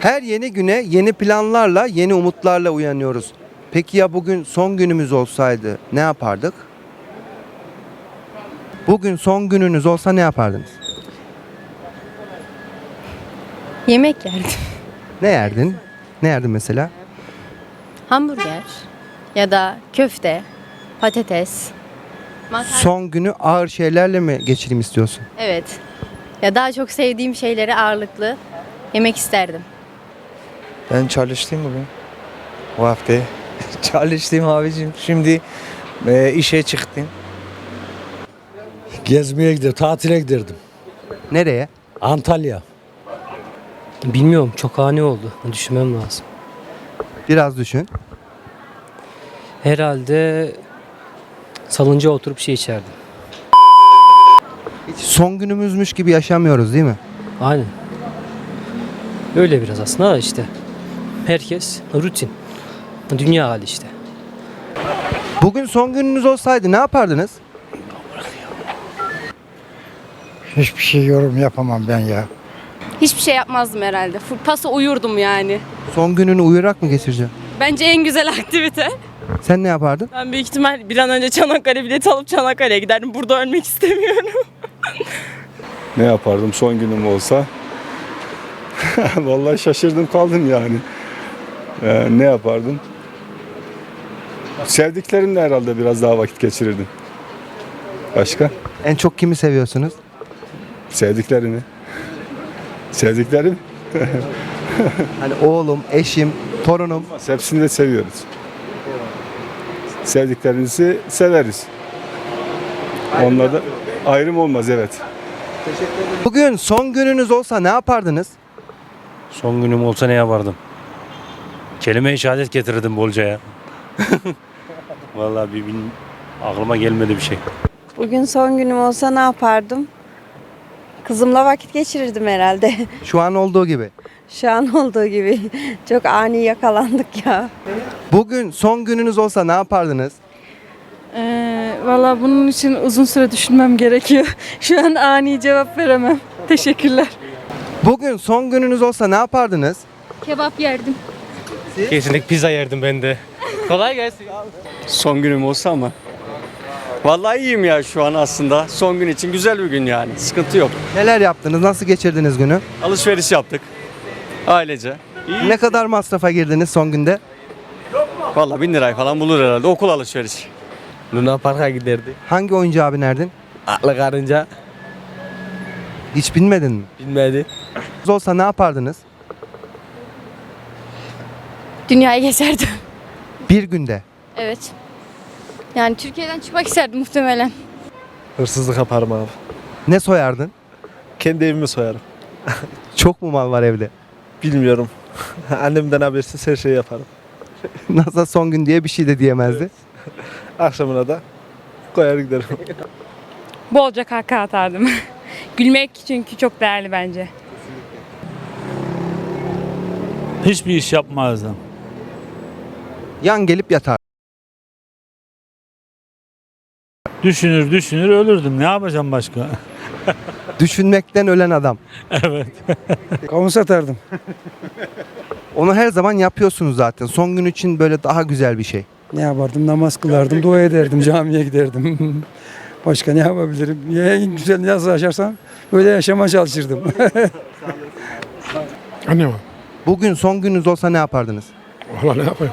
Her yeni güne yeni planlarla, yeni umutlarla uyanıyoruz. Peki ya bugün son günümüz olsaydı ne yapardık? Bugün son gününüz olsa ne yapardınız? Yemek yerdim. Ne yerdin? Ne yerdin mesela? Hamburger ya da köfte, patates. Makarna. Son günü ağır şeylerle mi geçireyim istiyorsun? Evet. Ya daha çok sevdiğim şeyleri ağırlıklı yemek isterdim. Ben çalıştım bugün. Bu hafta. çalıştım abicim. Şimdi e, işe çıktım. Gezmeye gider, tatile giderdim. Nereye? Antalya. Bilmiyorum çok ani oldu. Düşünmem lazım. Biraz düşün. Herhalde salınca oturup şey içerdim. Hiç son günümüzmüş gibi yaşamıyoruz değil mi? Aynen. Öyle biraz aslında da işte. Herkes rutin. Dünya hali işte. Bugün son gününüz olsaydı ne yapardınız? Hiçbir şey yorum yapamam ben ya. Hiçbir şey yapmazdım herhalde. Full pasa uyurdum yani. Son gününü uyuyarak mı geçireceksin? Bence en güzel aktivite. Sen ne yapardın? Ben büyük ihtimal bir an önce Çanakkale bileti alıp Çanakkale'ye giderdim. Burada ölmek istemiyorum. Ne yapardım son günüm olsa? Vallahi şaşırdım kaldım yani. Ee, ne yapardım? Sevdiklerimle herhalde biraz daha vakit geçirirdim. Başka? En çok kimi seviyorsunuz? Sevdiklerimi. Sevdiklerim. Hani oğlum, eşim, torunum. Hepsini de seviyoruz. Sevdiklerimizi severiz. Onlarda ayrım olmaz evet. Bugün son gününüz olsa ne yapardınız? Son günüm olsa ne yapardım? Kelime-i şehadet getirirdim bolcaya. Vallahi bir, bir aklıma gelmedi bir şey. Bugün son günüm olsa ne yapardım? Kızımla vakit geçirirdim herhalde. Şu an olduğu gibi. Şu an olduğu gibi. Çok ani yakalandık ya. Bugün son gününüz olsa ne yapardınız? Ee, Valla bunun için uzun süre düşünmem gerekiyor. Şu an ani cevap veremem. Teşekkürler. Bugün son gününüz olsa ne yapardınız? Kebap yerdim. Kesinlikle pizza yerdim ben de. Kolay gelsin. Son günüm olsa ama. Vallahi iyiyim ya şu an aslında. Son gün için güzel bir gün yani. Sıkıntı yok. Neler yaptınız? Nasıl geçirdiniz günü? Alışveriş yaptık. Ailece. İyi. Ne kadar masrafa girdiniz son günde? Vallahi bin lirayı falan bulur herhalde. Okul alışveriş. Luna Park'a giderdi. Hangi oyuncağı binerdin? Aklı karınca Hiç binmedin mi? bilmedi. Olsa ne yapardınız? Dünyayı gezerdim. Bir günde. Evet. Yani Türkiye'den çıkmak isterdim muhtemelen. Hırsızlık yaparım abi. Ne soyardın? Kendi evimi soyarım. Çok mu mal var evde? Bilmiyorum. Annemden habersiz her şeyi yaparım. Nasıl son gün diye bir şey de diyemezdi. Akşamına da koyar giderim. Bolca kahkaha atardım. Gülmek çünkü çok değerli bence. Hiçbir iş yapmazdım. Yan gelip yatar. Düşünür düşünür ölürdüm. Ne yapacağım başka? Düşünmekten ölen adam. Kavun satardım. Onu her zaman yapıyorsunuz zaten. Son gün için böyle daha güzel bir şey. Ne yapardım? Namaz kılardım, dua ederdim, camiye giderdim. Başka ne yapabilirim? Ya en güzel nasıl yaşarsam öyle yaşamaya çalışırdım. Anne var. Bugün son gününüz olsa ne yapardınız? Valla ne yapayım?